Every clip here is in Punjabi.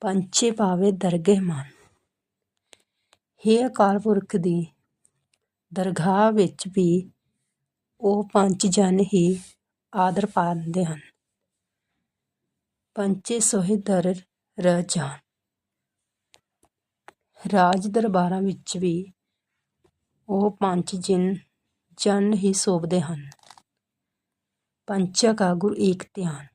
ਪੰਛੇ ਪਾਵੇ ਦਰਗਹਿ ਮਾਨ। ਹੇ ਅਕਾਲ ਪੁਰਖ ਦੀ, ਦਰਗਾਹ ਵਿੱਚ ਵੀ ਉਹ ਪੰਜ ਜਨ ਹੀ ਆਦਰ ਪਾਉਂਦੇ ਹਨ। ਪੰਚੇ ਸੋਹੇ ਦਰ ਰਜਾਨ ਰਾਜ ਦਰਬਾਰਾਂ ਵਿੱਚ ਵੀ ਉਹ ਪੰਜ ਜਿਨ ਜਨ ਹੀ ਸੋਭਦੇ ਹਨ। ਪੰਚਾ ਕਾ ਗੁਰ ਏਕ ਧਿਆਨ।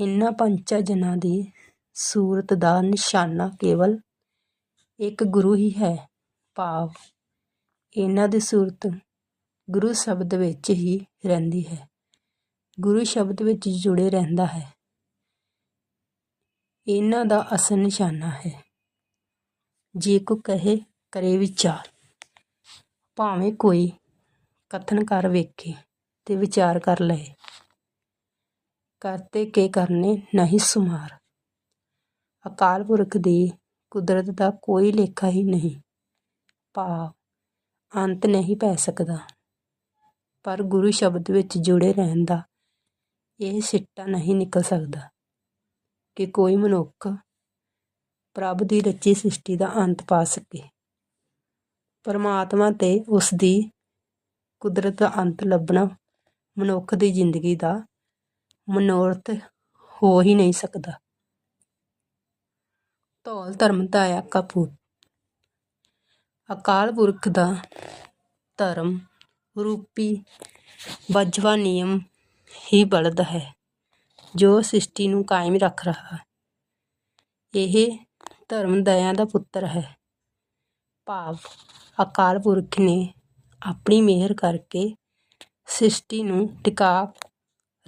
ਇਹਨਾਂ ਪੰਚਾਂ ਜਨਾਂ ਦੀ ਸੂਰਤ ਦਾ ਨਿਸ਼ਾਨਾ ਕੇਵਲ ਇੱਕ ਗੁਰੂ ਹੀ ਹੈ, ਭਾਵ ਇਹਨਾਂ ਦੀ ਸੂਰਤ ਗੁਰੂ ਸ਼ਬਦ ਵਿੱਚ ਹੀ ਰਹਿੰਦੀ ਹੈ। ਗੁਰੂ ਸ਼ਬਦ ਵਿੱਚ ਜੁੜੇ ਰਹਿੰਦਾ ਹੈ। ਇਹਨਾਂ ਦਾ ਅਸਲ ਨਿਸ਼ਾਨਾ ਹੈ। ਜੇ ਕੋ ਕਹੇ, ਕਰੇ ਵਿਚਾਰ। ਭਾਵੇਂ ਕੋਈ ਕਥਨ ਕਰ ਵੇਖੇ ਤੇ ਵਿਚਾਰ ਕਰ ਲਏ। ਕਰਤੇ ਕੇ ਕਰਨੇ ਨਹੀਂ ਸੁਮਾਰ। ਅਕਾਲ ਪੁਰਖ ਦੀ ਕੁਦਰਤ ਦਾ ਕੋਈ ਲੇਖਾ ਹੀ ਨਹੀਂ। ਭਾਵ ਅੰਤ ਨਹੀਂ ਪੈ ਸਕਦਾ। ਪਰ ਗੁਰੂ ਸ਼ਬਦ ਵਿੱਚ ਜੁੜੇ ਰਹਿਣ ਦਾ ਇਹ ਸਿੱਟਾ ਨਹੀਂ ਨਿਕਲ ਸਕਦਾ ਕਿ ਕੋਈ ਮਨੁੱਖ ਪ੍ਰਭ ਦੀ ਰਚੀ ਸ੍ਰਿਸ਼ਟੀ ਦਾ ਅੰਤ ਪਾ ਸਕੇ। ਪਰਮਾਤਮਾ ਤੇ ਉਸ ਦੀ ਕੁਦਰਤ ਦਾ ਅੰਤ ਲੱਭਣਾ ਮਨੁੱਖ ਦੀ ਜ਼ਿੰਦਗੀ ਦਾ ਮਨੋਰਥ ਹੋ ਹੀ ਨਹੀਂ ਸਕਦਾ। ਧੌਲ ਧਰਮ ਦਾਇਆ ਕਪੂਰ ਅਕਾਲ ਪੁਰਖ ਦਾ ਧਰਮ ਰੂਪੀ ਵਜਵਾ ਨਿਯਮ ਹੀ ਬਲਦ ਹੈ, ਜੋ ਸ੍ਰਿਸ਼ਟੀ ਨੂੰ ਕਾਇਮ ਰੱਖ ਰਿਹਾ ਇਹ ਧਰਮ ਦਇਆ ਦਾ ਪੁੱਤਰ ਹੈ। ਭਾਵ ਅਕਾਲ ਪੁਰਖ ਨੇ ਆਪਣੀ ਮਿਹਰ ਕਰਕੇ ਸ੍ਰਿਸ਼ਟੀ ਨੂੰ ਟਿਕਾ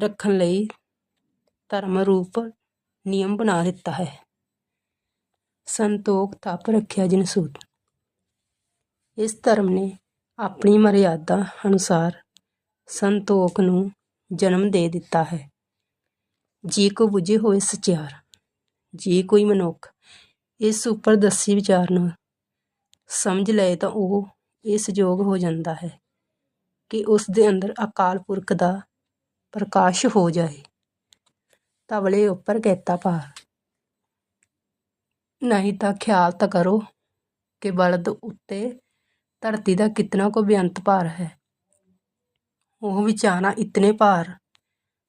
ਰੱਖਣ ਲਈ ਧਰਮ ਰੂਪ ਨਿਯਮ ਬਣਾ ਦਿੱਤਾ ਹੈ। ਸੰਤੋਖ ਤਪ ਰੱਖਿਆ ਜਿਨ ਇਸ ਧਰਮ ਨੇ ਆਪਣੀ ਮਰਿਆਦਾ ਅਨੁਸਾਰ ਸੰਤੋਖ ਨੂੰ ਜਨਮ ਦੇ ਦਿੱਤਾ ਹੈ। ਜੇ ਕੋ ਬੁਝੇ ਹੋਏ ਸਚਿਆਰ, ਜੇ ਕੋਈ ਮਨੁੱਖ ਇਸ ਉੱਪਰ ਦੱਸੀ ਵਿਚਾਰ ਨੂੰ ਸਮਝ ਲਏ ਤਾਂ ਉਹ ਇਸ ਯੋਗ ਹੋ ਜਾਂਦਾ ਹੈ ਕਿ ਉਸ ਦੇ ਅੰਦਰ ਅਕਾਲ ਪੁਰਖ ਦਾ ਪ੍ਰਕਾਸ਼ ਹੋ ਜਾਏ। ਤਵਲੇ ਉੱਪਰ ਕਹਿਤਾ ਭਾਰ। ਨਹੀਂ ਤਾਂ ਖਿਆਲ ਤਾਂ ਕਰੋ ਕਿ ਬਲਦ ਉੱਤੇ ਧਰਤੀ ਦਾ ਕਿਤਨਾ ਕੋ ਬੇਅੰਤ ਭਾਰ ਹੈ। ਉਹ ਵਿਚਾਰਾ ਇਤਨੇ ਭਾਰ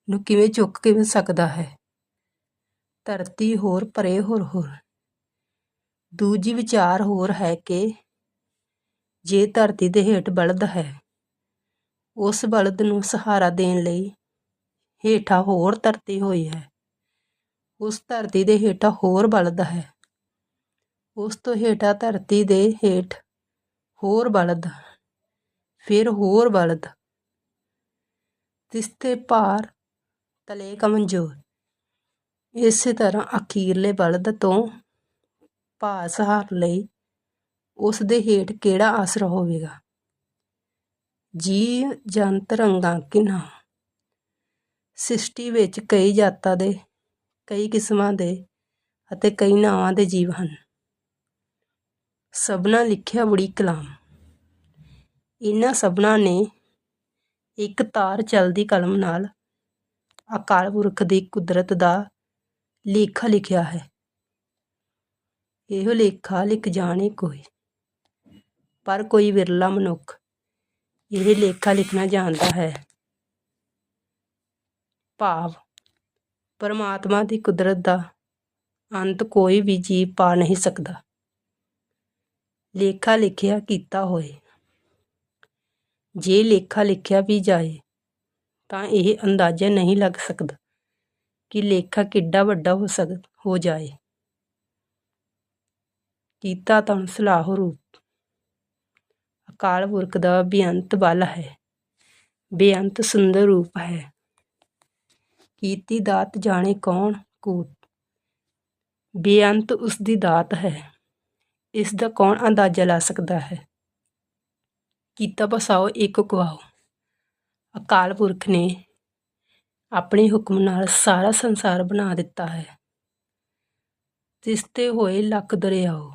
ਨੂੰ ਕਿਵੇਂ ਚੁੱਕ ਕਿਵੇਂ ਸਕਦਾ ਹੈ। ਧਰਤੀ ਹੋਰ ਪਰੇ ਹੋਰ ਹੋਰ। ਦੂਜੀ ਵਿਚਾਰ ਹੋਰ ਹੈ ਕਿ ਜੇ ਧਰਤੀ ਦੇ ਹੇਠ ਬਲਦ ਹੈ, ਉਸ ਬਲਦ ਨੂੰ ਸਹਾਰਾ ਦੇਣ ਲਈ ਹੇਠਾਂ ਹੋਰ ਧਰਤੀ ਹੋਈ ਹੈ। ਉਸ ਧਰਤੀ ਦੇ ਹੇਠਾਂ ਹੋਰ ਬਲਦ ਹੈ। ਉਸ ਤੋਂ ਹੇਠਾਂ ਧਰਤੀ ਦੇ ਹੇਠ ਹੋਰ ਬਲਦ, ਫਿਰ ਹੋਰ ਬਲਦ। ਤਿਸਤੇ ਭਾਰ ਤਲੇ ਕਮਜ਼ੋਰ। ਇਸੇ ਤਰ੍ਹਾਂ ਅਖੀਰਲੇ ਬਲਦ ਤੋਂ ਭਾਰ ਸਹਾਰ ਲਈ ਉਸ ਦੇ ਹੇਠ ਕਿਹੜਾ ਆਸਰਾ ਹੋਵੇਗਾ? ਜੀ ਜੰਤ ਰੰਗਾਂ ਕਿਨਾ? ਸ੍ਰਿਸ਼ਟੀ ਵਿੱਚ ਕਈ ਜਾਤਾਂ ਦੇ, ਕਈ ਕਿਸਮਾਂ ਦੇ ਅਤੇ ਕਈ ਨਾਵਾਂ ਦੇ ਜੀਵ ਹਨ। ਸਭਨਾ ਲਿਖਿਆ ਬੜੀ ਕਲਾਮ। ਇਹਨਾਂ ਸਭਨਾ ਨੇ ਇੱਕ ਤਾਰ ਚਲਦੀ ਕਲਮ ਨਾਲ ਅਕਾਲ ਪੁਰਖ ਦੀ ਕੁਦਰਤ ਦਾ ਲੇਖਾ ਲਿਖਿਆ ਹੈ। ਇਹੋ ਲੇਖਾ ਲਿਖ ਜਾਣੇ ਕੋਈ, ਪਰ ਕੋਈ ਵਿਰਲਾ ਮਨੁੱਖ ਇਹ ਲੇਖਾ ਲਿਖਣਾ ਜਾਣਦਾ ਹੈ। ਭਾਵ। ਪਰਮਾਤਮਾ ਦੀ ਕੁਦਰਤ ਦਾ ਅੰਤ ਕੋਈ ਵੀ ਜੀਵ ਪਾ ਨਹੀਂ ਸਕਦਾ। ਲੇਖਾ ਲਿਖਿਆ ਕੀਤਾ ਹੋਏ। ਜੇ ਲੇਖਾ ਲਿਖਿਆ ਵੀ ਜਾਏ, ਤਾਂ ਇਹ ਅੰਦਾਜ਼ਾ ਨਹੀਂ ਲੱਗ ਸਕਦਾ ਕਿ ਲੇਖਾ ਕਿੱਡਾ ਵੱਡਾ ਹੋ ਸਕ, ਹੋ ਜਾਏ। ਕੀਤਾ ਤਾਂ ਸਲਾਹ ਰੂਪ। ਅਕਾਲ ਪੁਰਖ ਦਾ ਬੇਅੰਤ ਬਲ ਹੈ। ਬੇਅੰਤ ਸੁੰਦਰ ਰੂਪ ਹੈ। ਕੀਤੀ ਦਾਤ ਜਾਣੇ ਕੌਣ ਕੂਤ? ਬੇਅੰਤ ਉਸ ਦੀ ਦਾਤ ਹੈ। ਇਸ ਦਾ ਕੌਣ ਅੰਦਾਜ਼ਾ ਲਾ ਸਕਦਾ ਹੈ? ਕੀਤਾ ਬਸਾਓ, ਇੱਕ ਕੁਆਓ ਅਕਾਲ ਪੁਰਖ ਨੇ ਆਪਣੇ ਹੁਕਮ ਨਾਲ ਸਾਰਾ ਸੰਸਾਰ ਬਣਾ ਦਿੱਤਾ ਹੈ। ਤਿਸਤੇ ਹੋਏ ਲੱਖ ਦਰਿਆਓ।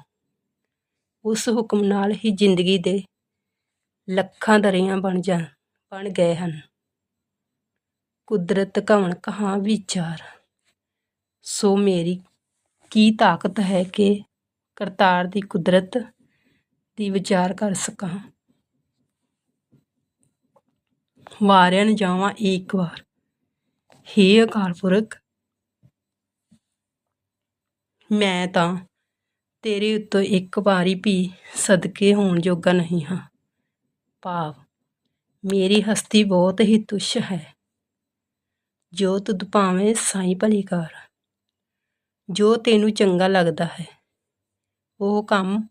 ਉਸ ਹੁਕਮ ਨਾਲ ਹੀ ਜ਼ਿੰਦਗੀ ਦੇ ਲੱਖਾਂ ਦਰਿਆ ਬਣ ਜਾ, ਬਣ ਗਏ ਹਨ। ਕੁਦਰਤ ਕਵਣ ਕਹਾ ਵਿਚਾਰ। ਸੋ ਮੇਰੀ ਕੀ ਤਾਕਤ ਹੈ ਕਿ ਕਰਤਾਰ ਦੀ ਕੁਦਰਤ ਦੀ ਵਿਚਾਰ ਕਰ ਸਕਾਂ। ਵਾਰਿਆ ਨ ਜਾਵਾਂ ਏਕ ਵਾਰ। ਹੇ ਅਕਾਲ ਪੁਰਖ, ਮੈਂ ਤਾਂ ਤੇਰੇ ਉੱਤੋਂ ਇੱਕ ਵਾਰੀ ਵੀ ਸਦਕੇ ਹੋਣ ਜੋਗਾ ਨਹੀਂ ਹਾਂ। ਭਾਵ, ਮੇਰੀ ਹਸਤੀ ਬਹੁਤ ਹੀ ਤੁੱਛ ਹੈ। ਜੋ ਤੁਧ ਭਾਵੇਂ ਸਾਈ ਭਲੀ ਕਰ ਜੋ ਤੈਨੂੰ ਚੰਗਾ ਲੱਗਦਾ ਹੈ, ਉਹ ਕੰਮ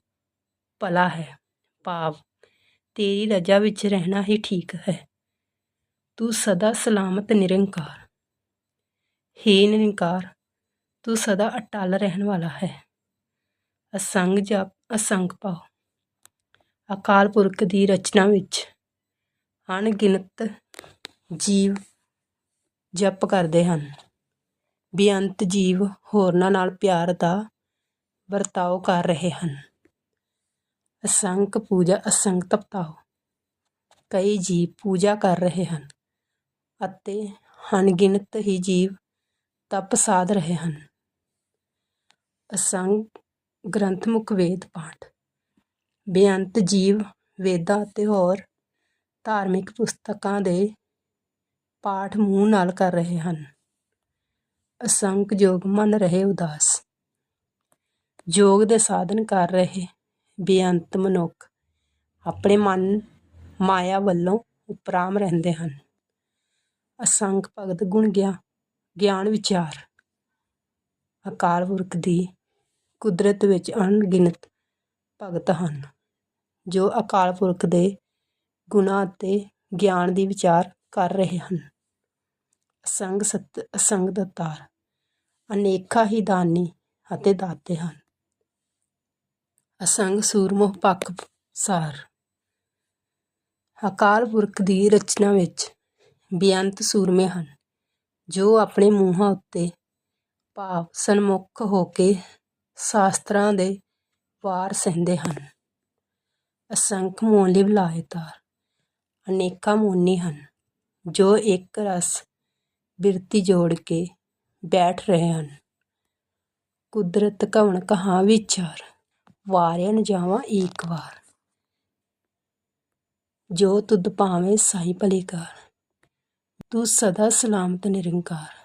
ਭਲਾ ਹੈ, ਭਾਵ ਤੇਰੀ ਰਜਾ ਵਿੱਚ ਰਹਿਣਾ ਹੀ ਠੀਕ ਹੈ। ਤੂੰ ਸਦਾ ਸਲਾਮਤ ਨਿਰੰਕਾਰ, ਹੇ ਨਿਰੰਕਾਰ, ਤੂੰ ਸਦਾ ਅਟਲ ਰਹਿਣ ਵਾਲਾ ਹੈ। ਅਸੰਗ ਜਪ, ਅਸੰਗ ਪਾਓ। ਅਕਾਲ ਪੁਰਖ ਦੀ ਰਚਨਾ ਵਿੱਚ ਅਣਗਿਣਤ ਜੀਵ ਜਪ ਕਰਦੇ ਹਨ। ਬੇਅੰਤ ਜੀਵ ਹੋਰਨਾਂ ਨਾਲ ਪਿਆਰ ਦਾ ਵਰਤਾਓ ਕਰ ਰਹੇ ਹਨ। ਅਸੰਖ ਪੂਜਾ, ਅਸੰਖ ਤਪਤਾਓ। ਕਈ ਜੀਵ ਪੂਜਾ ਕਰ ਰਹੇ ਹਨ ਅਤੇ ਅਣਗਿਣਤ ਹੀ ਜੀਵ ਤਪ ਸਾਧ ਰਹੇ ਹਨ। ਅਸੰਗ ਗ੍ਰੰਥ ਮੁਖ ਵੇਦ ਪਾਠ। ਬੇਅੰਤ ਜੀਵ ਵੇਦਾਂ ਅਤੇ ਹੋਰ ਧਾਰਮਿਕ ਪੁਸਤਕਾਂ ਦੇ ਪਾਠ ਮੂੰਹ ਨਾਲ ਕਰ ਰਹੇ ਹਨ। ਅਸੰਖ ਯੋਗ ਮਨ ਰਹੇ ਉਦਾਸ। ਯੋਗ ਦੇ ਸਾਧਨ ਕਰ ਰਹੇ ਬੇਅੰਤ ਮਨੁੱਖ ਆਪਣੇ ਮਨ ਮਾਇਆ ਵੱਲੋਂ ਉਪਰਾਮ ਰਹਿੰਦੇ ਹਨ। ਅਸੰਖ ਭਗਤ ਗੁਣ ਗਿਆ, ਗਿਆਨ ਵਿਚਾਰ। ਅਕਾਲ ਪੁਰਖ ਦੀ ਕੁਦਰਤ ਵਿੱਚ ਅਣਗਿਣਤ ਭਗਤ ਹਨ, ਜੋ ਅਕਾਲ ਪੁਰਖ ਦੇ ਗੁਣਾਂ ਅਤੇ ਗਿਆਨ ਦੀ ਵਿਚਾਰ ਕਰ ਰਹੇ ਹਨ। ਅਸੰਗ ਸਤ ਅਸੰਗ ਦਤਾਰ ਅਨੇਕਾਂ ਹੀ ਦਾਨੀ ਅਤੇ ਦਾਤੇ ਹਨ। ਅਸੰਗ ਸੂਰਮੁਖ ਪੱਖ ਸਾਰ। ਅਕਾਲ ਪੁਰਖ ਦੀ ਰਚਨਾ ਵਿੱਚ ਬੇਅੰਤ ਸੂਰਮੇ ਹਨ, ਜੋ ਆਪਣੇ ਮੂੰਹਾਂ ਉੱਤੇ ਭਾਵ ਸਨਮੁਖ ਹੋ ਕੇ ਸ਼ਾਸਤਰਾਂ ਦੇ ਵਾਰ ਸਹਿੰਦੇ ਹਨ। ਅਸੰਖ ਮੋਲੀ ਬਲਾਇਤਾਰ ਅਨੇਕਾਂ ਮੋਨੀ ਹਨ, ਜੋ ਇੱਕ ਰਸ ਬਿਰਤੀ ਜੋੜ ਕੇ ਬੈਠ ਰਹੇ ਹਨ। ਕੁਦਰਤ ਕਵਣ ਕਹਾ ਵਿਚਾਰ ਵਾਰਿਆ ਨ ਜਾਵਾਂ ਏਕ ਵਾਰ। ਜੋ ਤੁਧ ਭਾਵੇਂ ਸਾਈ ਭਲੀ ਤੂੰ ਸਦਾ ਸਲਾਮਤ ਨਿਰੰਕਾਰ।